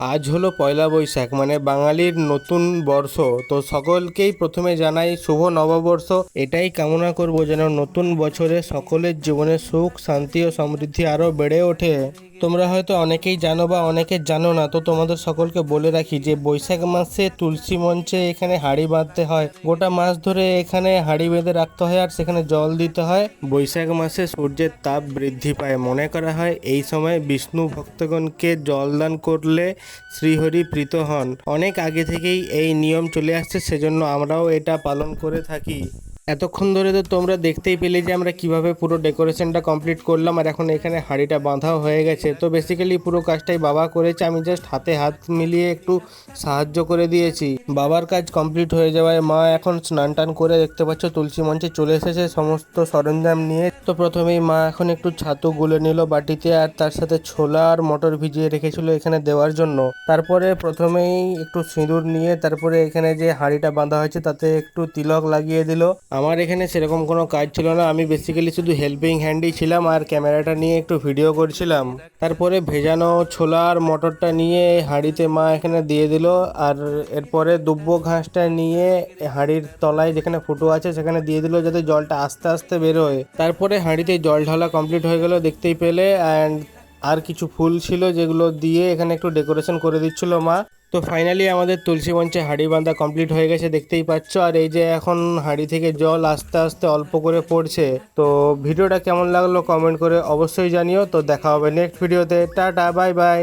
আজ হলো পয়লা বৈশাখ মানে বাঙালির নতুন বর্ষ। তো সকলকেই প্রথমে জানাই শুভ নববর্ষ। এটাই কামনা করব যেন নতুন বছরে সকলের জীবনে সুখ, শান্তি ও সমৃদ্ধি আরও বেড়ে ওঠে। তোমরা হয়তো অনেকেই জানো বা অনেকে জানো না, তো তোমাদের সকলকে বলে রাখি যে বৈশাখ মাসে তুলসী মঞ্চে এখানে হাঁড়ি বাঁধতে হয়। গোটা মাস ধরে এখানে হাঁড়ি বেঁধে রাখতে হয় আর সেখানে জল দিতে হয়। বৈশাখ মাসে সূর্যের তাপ বৃদ্ধি পায়। মনে করা হয় এই সময় বিষ্ণু ভক্তগণকে জলদান করলে শ্রীহরি প্রীত হন। অনেক আগে থেকেই এই নিয়ম চলে আসছে, সেজন্য আমরাও এটা পালন করে থাকি। এতক্ষণ ধরে তো তোমরা দেখতেই পেলে যে আমরা কীভাবে পুরো ডেকোরেশনটা কমপ্লিট করলাম আর এখন এখানে হাঁড়িটা বাঁধাও হয়ে গেছে। তো বেসিক্যালি পুরো কাজটাই বাবা করেছে, আমি জাস্ট হাতে হাত মিলিয়ে একটু সাহায্য করে দিয়েছি। বাবার কাজ কমপ্লিট হয়ে যাওয়ায় মা এখন স্নান টান করে দেখতে পাচ্ছ তুলসী মঞ্চে চলে এসেছে সমস্ত সরঞ্জাম নিয়ে। তো প্রথমেই মা এখন একটু ছাতু গুলে নিল বাটিতে আর তার সাথে ছোলা আর মটর ভিজিয়ে রেখেছিল এখানে দেওয়ার জন্য। তারপরে প্রথমেই একটু সিঁদুর নিয়ে তারপরে এখানে যে হাঁড়িটা বাঁধা হয়েছে তাতে একটু তিলক লাগিয়ে দিল। আমার এখানে সেরকম কোনো কাজ ছিল না। আমি বেসিক্যালি শুধু হেল্পিং হ্যান্ডই ছিলাম আর ক্যামেরাটা নিয়ে একটু ভিডিও করছিলাম। তারপরে ভেজানো ছোলা আর মটরটা নিয়ে হাঁড়িতে মা এখানে দিয়ে দিল। আর এরপরে দুব্বো ঘাসটা নিয়ে হাঁড়ির তলায় যেখানে ফুটো আছে সেখানে দিয়ে দিল যাতে জলটা আস্তে আস্তে বেরোয়। তারপরে হাঁড়িতে জল ঢালা কমপ্লিট হয়ে গেল, দেখতেই পেলে। অ্যান্ড আর কিছু ফুল ছিল যেগুলো দিয়ে এখানে একটু ডেকোরেশন করে দিচ্ছিল মা। তো ফাইনালি আমাদের তুলসী মঞ্চে হাঁড়ি বাঁধা কমপ্লিট হয়ে গেছে, দেখতেই পাচ্ছ। আর এই যে এখন হাঁড়ি থেকে জল আস্তে আস্তে অল্প করে পড়ছে। তো ভিডিওটা কেমন লাগল কমেন্ট করে অবশ্যই জানিও। তো দেখা হবে নেক্সট ভিডিওতে টাটা বাই বাই